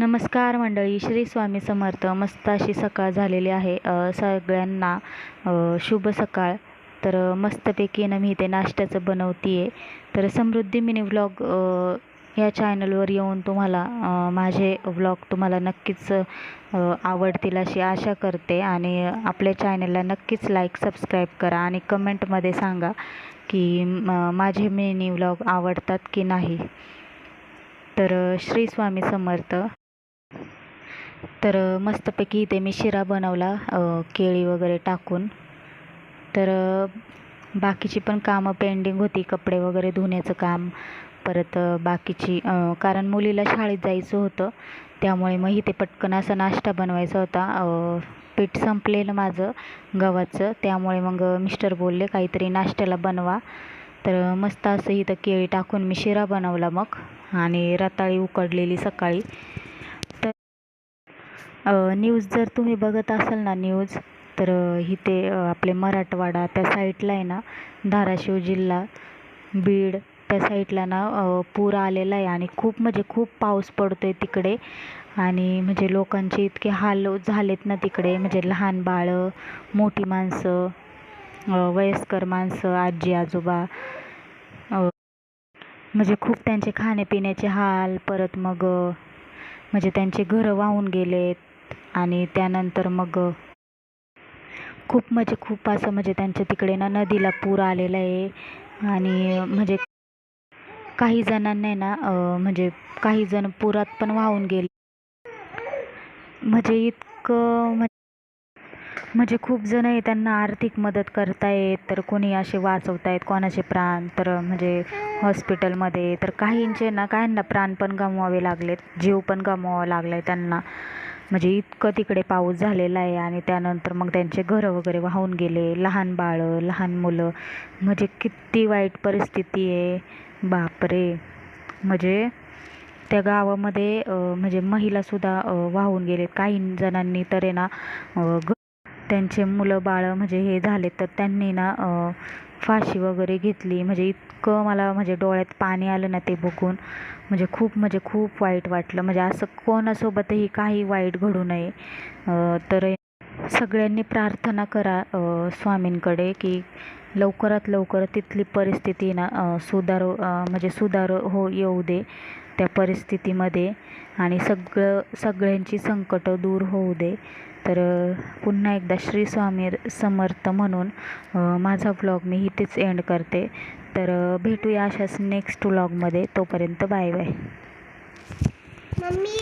नमस्कार मंडळी श्री स्वामी समर्थ मस्त अशी सकाळ झालेली आहे. सगळ्यांना शुभ सकाळ. तर मस्तपैकी ना मी इथे नाश्त्याचं बनवते आहे तर समृद्धी मिनी व्लॉग या चॅनलवर येऊन तुम्हाला माझे व्लॉग तुम्हाला नक्कीच आवडतील अशी आशा करते. आणि आपल्या चॅनलला नक्कीच लाईक सबस्क्राईब करा आणि कमेंटमध्ये सांगा की माझे मिनी व्लॉग आवडतात की नाही. तर श्री स्वामी समर्थ. तर मस्तपैकी इथे मी शिरा बनवला केळी वगैरे टाकून. तर बाकीची पण कामं पेंडिंग होती कपडे वगैरे धुण्याचं काम. परत बाकीची कारण मुलीला शाळेत जायचं होतं त्यामुळे मग इथे पटकन असा नाश्ता बनवायचा होता. पीठ संपलेलं माझं गव्हाचं. त्यामुळे मग मिस्टर बोलले काहीतरी नाश्त्याला बनवा. तर मस्त असं इथं केळी टाकून मी शिरा बनवला मग. आणि रताळी उकडलेली सकाळी. न्यूज जर तुम्ही बघत असाल ना न्यूज तर इथे आपले मराठवाडा त्या साईडला आहे ना धाराशिव जिल्हा बीड त्या साईडला ना पूर आलेला आहे आणि खूप म्हणजे खूप पाऊस पडतो आहे तिकडे. आणि म्हणजे लोकांचे इतके हाल झालेत ना तिकडे म्हणजे लहान बाळं मोठी माणसं वयस्कर माणसं आजी आजोबा म्हणजे खूप त्यांचे खाण्यापिण्याचे हाल परत मग म्हणजे त्यांचे घरं वाहून गेलेत. आणि त्यानंतर मग खूप म्हणजे खूप असं म्हणजे त्यांच्या तिकडे ना नदीला पूर आलेला आहे. आणि म्हणजे काही जणांना आहे ना म्हणजे काही जण पुरात पण वाहून गेले. म्हणजे इतकं म्हणजे खूप जण आहे त्यांना आर्थिक मदत करतायत तर कोणी असे वाचवतायत कोणाचे प्राण तर म्हणजे हॉस्पिटलमध्ये तर काहींचे ना काहींना प्राण पण गमवावे लागलेत जीव पण गमवावा लागला आहे त्यांना. म्हणजे इतकं तिकडे पाऊस झालेला आहे आणि त्यानंतर मग त्यांचे घरं वगैरे वाहून गेले. लहान बाळं लहान मुलं. म्हणजे किती वाईट परिस्थिती आहे. बापरे. म्हणजे त्या गावामध्ये म्हणजे महिलासुद्धा वाहून गेलेत. काही जणांनी तर आहे ना त्यांचे मुलं बाळं म्हणजे हे झाले तर त्यांनी ना फाशी वगैरे घेतली. म्हणजे इतकं मला म्हणजे डोळ्यात पाणी आलं ना ते बघून. म्हणजे खूप म्हणजे खूप वाईट वाटलं. म्हणजे असं कोणासोबतही काही वाईट घडू नये. तर सगळ्यांनी प्रार्थना करा स्वामींकडे की लवकरात लवकर तिथली परिस्थिती ना सुधार म्हणजे सुधार हो येऊ दे त्या परिस्थितीमध्ये. आणि सगळं सगळ्यांची संकटं दूर होऊ दे. तर पुन्हा एकदा श्री स्वामी समर्थ म्हणून माझा व्लॉग मी इथेच एंड करते. तर भेटूया अशाच नेक्स्ट व्लॉगमध्ये तोपर्यंत बाय बाय मम्मी